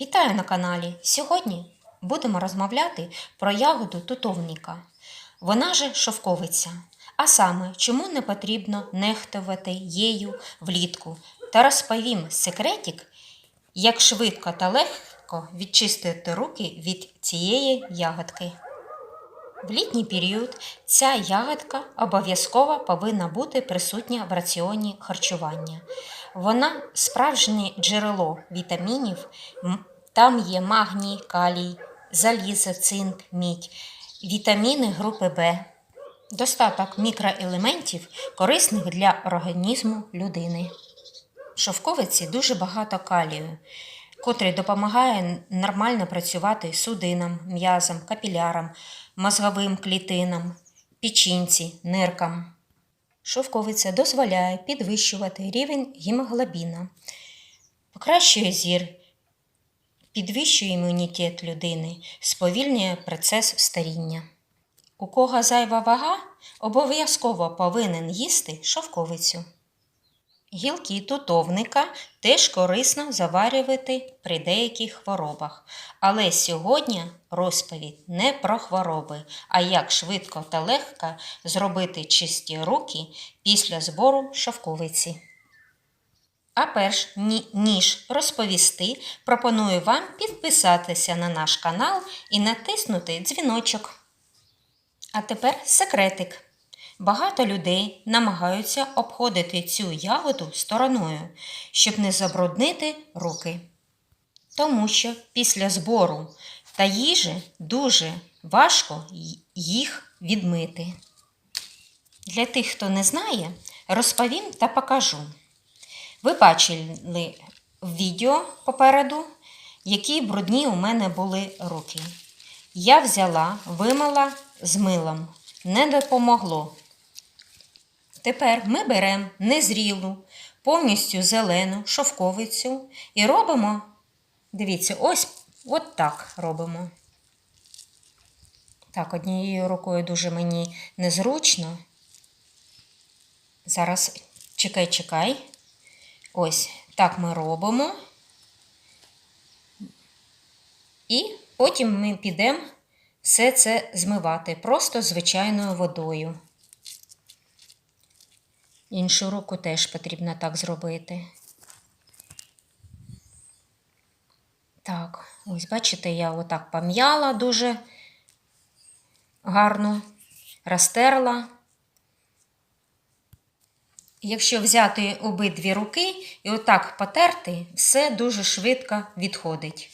Вітаю на каналі! Сьогодні будемо розмовляти про ягоду тутовника. Вона же шовковиця. А саме, чому не потрібно нехтувати її влітку. Та розповім секретик, як швидко та легко відчистити руки від цієї ягодки. В літній період ця ягодка обов'язково повинна бути присутня в раціоні харчування. Вона справжнє джерело вітамінів. Там є магній, калій, залізо, цинк, мідь, вітаміни групи В, достаток мікроелементів, корисних для організму людини. В шовковиці дуже багато калію, котрий допомагає нормально працювати судинам, м'язам, капілярам, мозговим клітинам, печінці, ниркам. Шовковиця дозволяє підвищувати рівень гемоглобіна, покращує зір, підвищує імунітет людини, сповільнює процес старіння. У кого зайва вага, обов'язково повинен їсти шовковицю. Гілки тутовника теж корисно заварювати при деяких хворобах. Але сьогодні розповідь не про хвороби, а як швидко та легко зробити чисті руки після збору шовковиці. А перш ніж розповісти, пропоную вам підписатися на наш канал і натиснути дзвіночок. А тепер секретик. Багато людей намагаються обходити цю ягоду стороною, щоб не забруднити руки. Тому що після збору та їжі дуже важко їх відмити. Для тих, хто не знає, розповім та покажу. Ви бачили відео попереду, які брудні у мене були руки. Я взяла, вимила з милом. Не допомогло. Тепер ми беремо незрілу, повністю зелену шовковицю і робимо, дивіться, ось от так робимо. Так, однією рукою дуже мені незручно. Зараз чекай, чекай. Ось так ми робимо. І потім ми підемо все це змивати просто звичайною водою. Іншу руку теж потрібно так зробити. Так, ось бачите, я отак пом'яла дуже гарно, розтерла. Якщо взяти обидві руки і отак потерти, все дуже швидко відходить.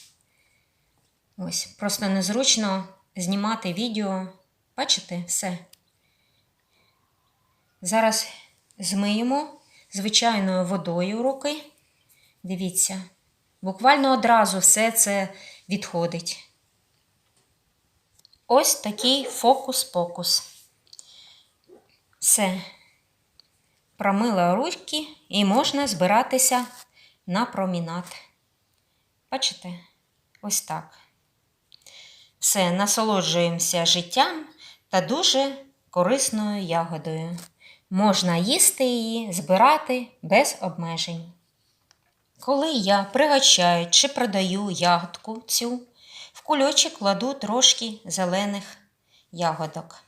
Ось, просто незручно знімати відео. Бачите, все. Зараз змиємо звичайною водою руки. Дивіться, буквально одразу все це відходить. Ось такий фокус-покус. Все. Промила руки і можна збиратися на промінат. Бачите? Ось так. Все, насолоджуємося життям та дуже корисною ягодою. Можна їсти її, збирати без обмежень. Коли я пригощаю чи продаю ягодку цю, в кульочок кладу трошки зелених ягодок.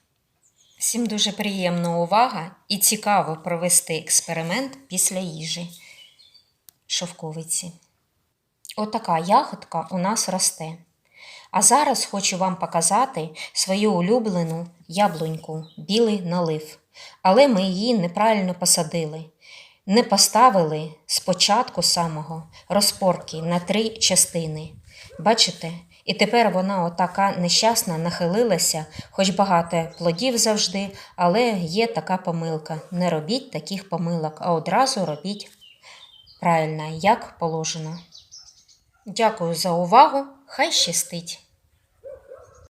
Всім дуже приємна увага і цікаво провести експеримент після їжі шовковиці. Отака ягодка у нас росте. А зараз хочу вам показати свою улюблену яблуньку білий налив. Але ми її неправильно посадили. Не поставили спочатку самого розпорки на три частини. Бачите? І тепер вона отака нещасна нахилилася, хоч багато плодів завжди, але є така помилка. Не робіть таких помилок, а одразу робіть правильно, як положено. Дякую за увагу. Хай щастить!